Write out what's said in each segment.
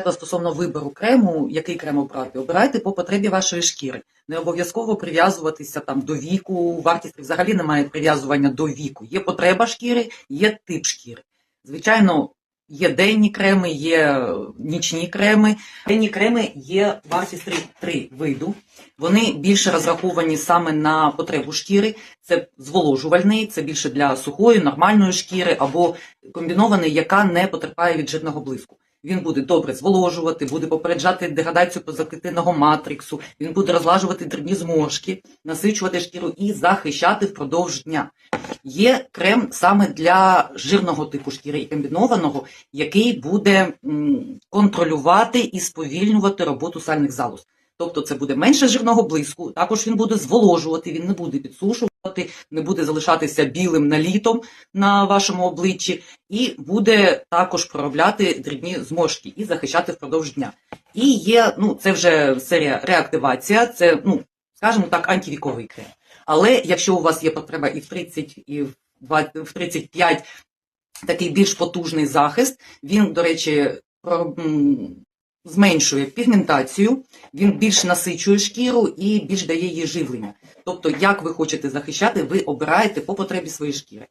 Стосовно вибору крему, який крем обрати, обирайте по потребі вашої шкіри. Не обов'язково прив'язуватися там до віку. Вартість взагалі немає прив'язування до віку. Є потреба шкіри, є тип шкіри. Звичайно, є денні креми, є нічні креми. Денні креми є вартість три, три виду. Вони більше розраховані саме на потребу шкіри. Це зволожувальний, це більше для сухої, нормальної шкіри або комбінований, яка не потерпає від жирного блиску. Він буде добре зволожувати, буде попереджати деградацію позаклітинного матриксу, він буде розлажувати дрібні зморшки, насичувати шкіру і захищати впродовж дня. Є крем саме для жирного типу шкіри і комбінованого, який буде контролювати і сповільнювати роботу сальних залоз. Тобто це буде менше жирного блиску, також він буде зволожувати, він не буде підсушувати, не буде залишатися білим налітом на вашому обличчі, і буде також проробляти дрібні зморшки і захищати впродовж дня. І є, ну це вже серія реактивація, це, ну, скажімо так, антивіковий крем. Але якщо у вас є потреба і в 30, і в 20, в 35 такий більш потужний захист, він, до речі, зменшує пігментацію, він більш насичує шкіру і більш дає їй живлення. Тобто, як ви хочете захищати, ви обираєте по потребі своєї шкіри.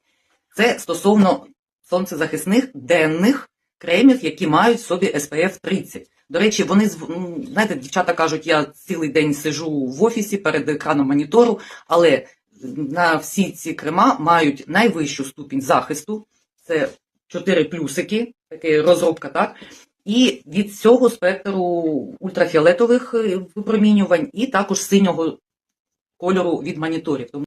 Це стосовно сонцезахисних денних кремів, які мають в собі SPF 30. До речі, вони знаєте, дівчата кажуть, я цілий день сижу в офісі перед екраном монітору, але на всі ці крема мають найвищу ступінь захисту. Це 4 плюсики, така розробка, так? І від цього спектру ультрафіолетових випромінювань, і також синього кольору від моніторів.